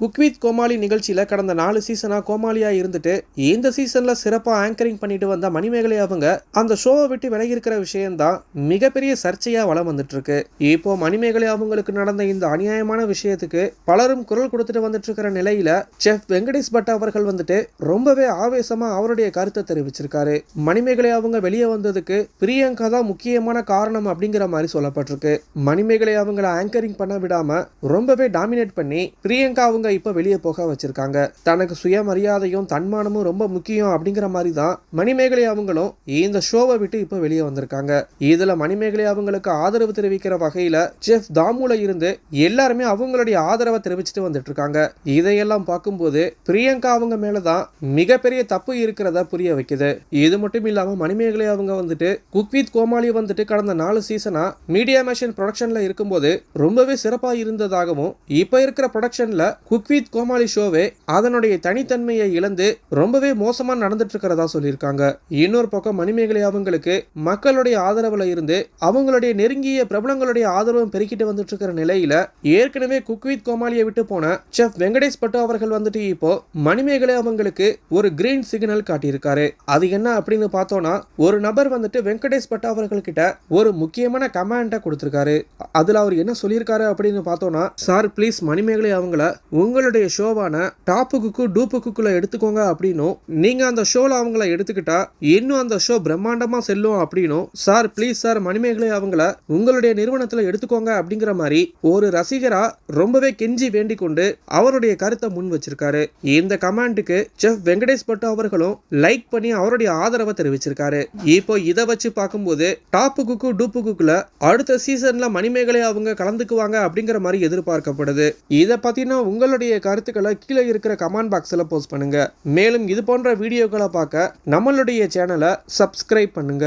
Cook with கோமாளி நிகழ்ச்சியில் கடந்த நாலு சீசனாக கோமாளியாக இருந்துட்டு இந்த சீசனில் சிறப்பாக ஆங்கரிங் பண்ணிட்டு வந்த மணிமேகலை அவங்க அந்த ஷோவை விட்டு விலகியிருக்கிற விஷயம்தான் மிகப்பெரிய சர்ச்சையாக வளம் வந்துட்டுருக்கு. இப்போ மணிமேகலை அவங்களுக்கு நடந்த இந்த அநியாயமான விஷயத்துக்கு பலரும் குரல் கொடுத்துட்டு வந்துட்டு இருக்கிற நிலையில செஃப் வெங்கடேஷ் பட் அவர்கள் வந்துட்டு ரொம்பவே ஆவேசமா அவருடைய கருத்தை தெரிவிச்சிருக்காரு. மணிமேகலை அவங்க வெளியே வந்ததுக்கு பிரியங்கா தான் முக்கியமான காரணம் அப்படிங்கிற மாதிரி சொல்லப்பட்டிருக்கு. மணிமேகலை அவங்கள ஆங்கரிங் பண்ண விடாம ரொம்பவே டாமினேட் பண்ணி பிரியங்கா அவங்க இப்ப வெளியே போக வச்சிருக்காங்க. தனக்கு சுயமரியாதையும் தன்மானமும் ரொம்ப முக்கியம் அப்படிங்கிற மாதிரி தான் மணிமேகலை அவங்களும் இந்த ஷோவை விட்டு இப்போ வெளியே வந்திருக்காங்க. இதில் மணிமேகலை அவங்களுக்கு ஆதரவு தெரிவிக்கிற வகையில் செஃப் தாமுல இருந்து எல்லாருமே அவங்களுடைய ஆதரவை தெரிவிச்சுட்டு வந்துட்டு இருக்காங்க இதையெல்லாம் பார்க்கும்போது பிரியங்கா அவங்க மேலே தான் மிகப்பெரிய தப்பு இருக்கிறத புரிய வைக்குது. இது மட்டும் இல்லாமல் மணிமேகலை அவங்க வந்துட்டு குக்வித் கோமாளி வந்துட்டு கடந்த நாலு சீசனா மீடியா மேஷன் ப்ரொடக்ஷன்ல இருக்கும்போது ரொம்பவே சிறப்பாக இருந்ததாகவும் இப்போ இருக்கிற ப்ரொடக்ஷன்ல குக் குக்வித் கோமாளி ஷோவே அதனுடைய தனித்தன்மையை இழந்து ரொம்பவே மோசமா நடந்துட்டு இருக்கிறதா சொல்லியிருக்காங்க. இன்னொரு பக்கம் மணிமேகலை அவங்களுக்கு மக்களுடைய ஆதரவுல இருந்து அவங்களுடைய நெருங்கிய பிரபலங்களுடைய ஆதரவும் பெருக்கிட்டு வந்துட்டு இருக்கிற நிலையில ஏற்கனவே குக்வித் கோமாளியை விட்டு போன செஃப் வெங்கடேஷ் பட்டு அவர்கள் வந்துட்டு இப்போ மணிமேகலை அவங்களுக்கு ஒரு கிரீன் சிக்னல் காட்டியிருக்காரு. அது என்ன அப்படின்னு பார்த்தோம்னா ஒரு நபர் வந்துட்டு வெங்கடேஷ் பட்டு அவர்கள் கிட்ட ஒரு முக்கியமான கமாண்டை கொடுத்திருக்காரு. அதுல அவர் என்ன சொல்லியிருக்காரு அப்படின்னு பார்த்தோம்னா சார் ப்ளீஸ் மணிமேகலை அவங்கள உங்களுடைய ஷோவான டாப்பு குக்கு டூப்பு குக்குல எடுத்துக்கோங்க அப்படின்னும் நீங்க அந்த ஷோல அவங்கள எடுத்துக்கிட்டா இன்னும் அந்த ஷோ பிரம்மாண்டமா செல்லும் அப்படின்னும் சார் ப்ளீஸ் சார் மணிமேகலை அவங்கள உங்களுடைய நிறுவனத்துல எடுத்துக்கோங்க அப்படிங்கிற மாதிரி ஒரு ரசிகரா ரொம்பவே கெஞ்சி வேண்டிக் கொண்டு அவருடைய கருத்தை முன் வச்சிருக்காரு. இந்த கமாண்டுக்கு செஃப் வெங்கடேஷ் பட்டு அவர்களும் லைக் பண்ணி அவருடைய ஆதரவை தெரிவிச்சிருக்காரு. இப்போ இதை வச்சு பார்க்கும்போது டாப்பு குக்கு டூப்பு குக்குல அடுத்த சீசன்ல மணிமேகலை அவங்க கலந்துக்குவாங்க அப்படிங்கிற மாதிரி எதிர்பார்க்கப்படுது. இதை பத்தின உங்களுடைய கருத்துக்களை கீழே இருக்கிற கமெண்ட் பாக்ஸ்ல போஸ்ட் பண்ணுங்க. மேலும் இது போன்ற வீடியோக்களை பார்க்க நம்மளுடைய சேனலை சப்ஸ்கிரைப் பண்ணுங்க.